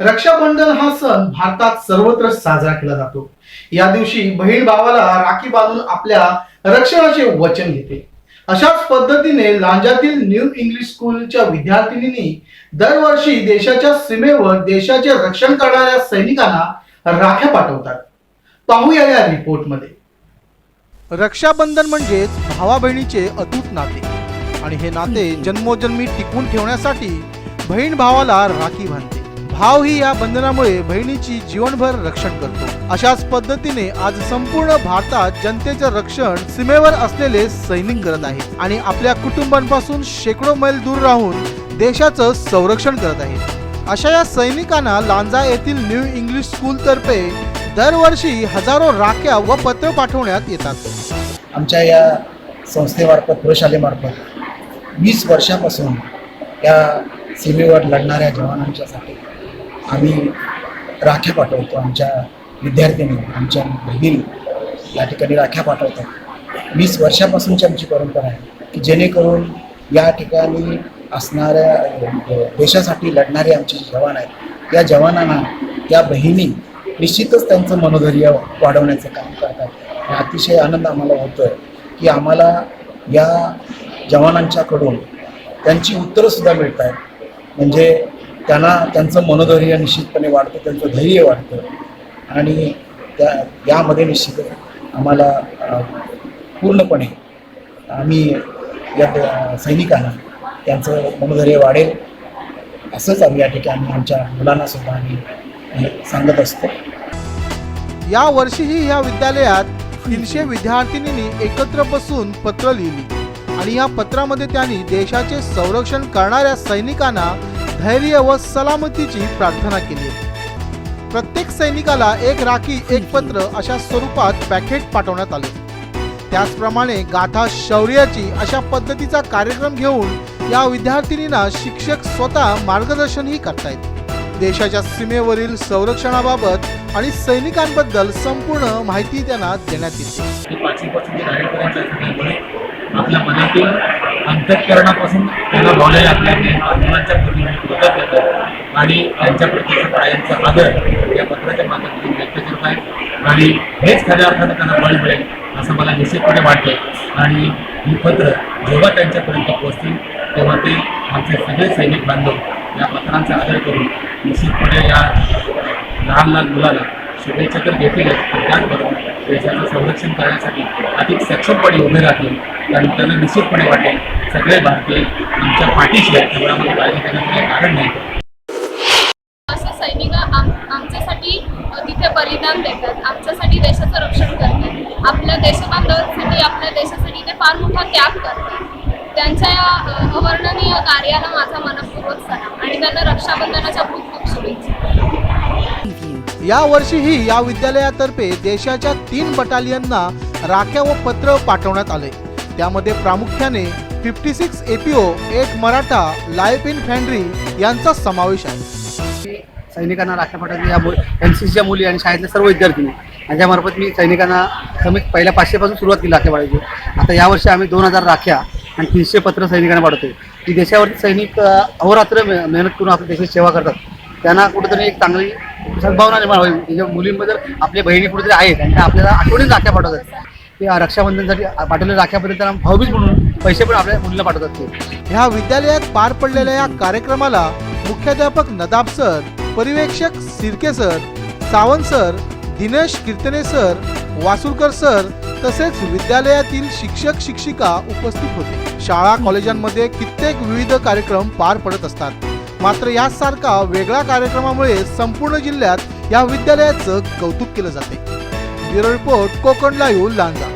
रक्षाबंधन हा सण भारतात सर्वत्र साजरा केला जातो. या दिवशी बहीण भावाला राखी बांधून आपल्या रक्षणाचे वचन घेते. अशाच पद्धतीने लांजातील न्यू इंग्लिश स्कूलच्या विद्यार्थिनींनी दरवर्षी देशाच्या सीमेवर देशाचे रक्षण करणाऱ्या सैनिकांना राख्या पाठवतात. पाहूया या रिपोर्टमध्ये. रक्षाबंधन म्हणजेच भावा बहिणीचे अतूट नाते. आणि हे नाते जन्मोजन्मी टिकवून ठेवण्यासाठी बहीण भावाला राखी बांधते भाव ही या बंधनामुळे बहिणीची जीवनभर रक्षण करतो. अशाच पद्धतीने आज संपूर्ण भारतात जनतेचं रक्षण सीमेवर असलेले सैनिक करत आहेत आणि आपल्या कुटुंबांपासून शेकडो मैल दूर राहून देशाचं संरक्षण करत आहेत. अशा या सैनिकांना लांजा येथील न्यू इंग्लिश स्कूल तर्फे दरवर्षी हजारो राख्या व पत्र पाठवण्यात येतात. आमच्या या संस्थेमार्फत प्रशालेमार्फत वीस वर्षापासून या सीमेवर लढणाऱ्या जवानांच्यासाठी आम्ही राख्या पाठवतो आमच्या विद्यार्थिनी आमच्या बहिणी या ठिकाणी राख्या पाठवतात वीस वर्षापासूनची आमची परंपरा आहे की जेणेकरून या ठिकाणी असणाऱ्या देशासाठी लढणारे आमचे जे जवान आहेत या जवानांना त्या बहिणी निश्चितच त्यांचं मनोधैर्य वाढवण्याचं काम करतात. आणि अतिशय आनंद आम्हाला होतोय की आम्हाला या जवानांच्याकडून त्यांची उत्तरंसुद्धा मिळत आहेत म्हणजे त्यांना त्यांचं मनोधैर्य निश्चितपणे वाढतं त्यांचं धैर्य वाढतं. आणि त्या यामध्ये निश्चित आम्हाला पूर्णपणे आम्ही या सैनिकांना त्यांचं मनोधैर्य वाढेल असंच आम्ही या ठिकाणी आमच्या मुलांना सुद्धा आम्ही हे सांगत असतो. या वर्षीही या विद्यालयात तीनशे विद्यार्थिनींनी एकत्र बसून पत्र लिहिली. आणि या पत्रामध्ये त्यांनी देशाचे संरक्षण करणाऱ्या सैनिकांना धैर्य व सलामतीची प्रार्थना केली. प्रत्येक सैनिकाला एक राखी एक पत्र अशा स्वरूपात पॅकेट पाठवण्यात आले. त्याचप्रमाणे गाथा शौर्याची अशा पद्धतीचा कार्यक्रम घेऊन या विद्यार्थिनींना शिक्षक स्वतः मार्गदर्शनही करतायत. देशाच्या सीमेवरील संरक्षणाबाबत आणि सैनिकांबद्दल संपूर्ण माहिती त्यांना देण्यात येते. आपल्या मनातील अंतकरणापासून त्याला बोलायला आपल्या आणि त्यांच्या प्रतीचा कायमचा आदर या पत्राच्या माध्यमातून व्यक्त करत आहेत आणि हेच खऱ्या अर्थानं त्यांना बळ मिळेल असं मला निश्चितपणे वाटतं आणि ही पत्र जेव्हा त्यांच्यापर्यंत पोहोचतील तेव्हा ते आमचे सगळे सैनिक बांधव या पत्रांचा आदर करून निश्चितपणे या लहान लहान मुलाला शुभेच्छा तर घेतीलच पण त्याचबरोबर देशाचं संरक्षण करण्यासाठी अधिक सक्षमपणे उभे राहतील कारण त्यांना निश्चितपणे वाटेल सगळे भारतीय आमच्या पाठीशी आहेत. त्यामुळे आम्हाला काळजी करण्याचं काही कारण नाही. आमच्यासाठी तिथे बलिदान देतात. आमच्यासाठी देशाचं रक्षण करतात. आपल्या देशबांधवांसाठी आपल्या देशासाठी ते फार मोठा त्याग करतात. त्यांच्या या अवर्णनीय कार्याला माझा मनपूर्वक सलाम आणि त्यांना रक्षाबंधनाच्या खूप खूप शुभेच्छा. या वर्षीही या विद्यालयातर्फे देशाच्या तीन बटालियनना राख्या व पत्र पाठवण्यात आले. त्यामध्ये प्रामुख्याने फिफ्टी सिक्स एपीओ एक मराठा लाईफ इन फॅन्ड्री यांचा समावेश आहे. सैनिकांना राख्या पाठवते या एन सी सीच्या मुली आणि शाळेतल्या सर्व विद्यार्थी यांच्यामार्फत मी सैनिकांना कमीत पहिल्या पाचशेपासून सुरुवात केली राख्या पाठवायची. आता यावर्षी आम्ही दोन हजार राख्या आणि तीनशे पत्र सैनिकांना पाठवतो की देशावरती सैनिक अहोरात्र मे- मेहनत करून आपल्या देशाची सेवा करतात. त्यांना कुठेतरी एक चांगली सद्भावना निर्माण होईल. त्याच्या मुलींबद्दल आपल्या बहिणी कुठेतरी आहेत आणि त्या आपल्याला आठवणीत राख्या पाठवतात. ते रक्षाबंधनसाठी पाठवलेल्या राख्यापर्यंत त्यांना भाऊबीज म्हणून पैसे पण आपल्या मुलीला पाठवतात ते. ह्या विद्यालयात पार पडलेल्या या कार्यक्रमाला मुख्याध्यापक नदाब सर पर्यवेक्षक Sirke sir Sawant sir Dinesh Kirtane sir Vasurkar sir तसेच विद्यालयातील शिक्षक शिक्षिका उपस्थित होते. शाळा कॉलेजांमध्ये कित्येक विविध कार्यक्रम पार पडत असतात. मात्र यासारखा वेगळ्या कार्यक्रमामुळे संपूर्ण जिल्ह्यात या विद्यालयाचं कौतुक केलं जाते. Bureau report Konkan live Lanja.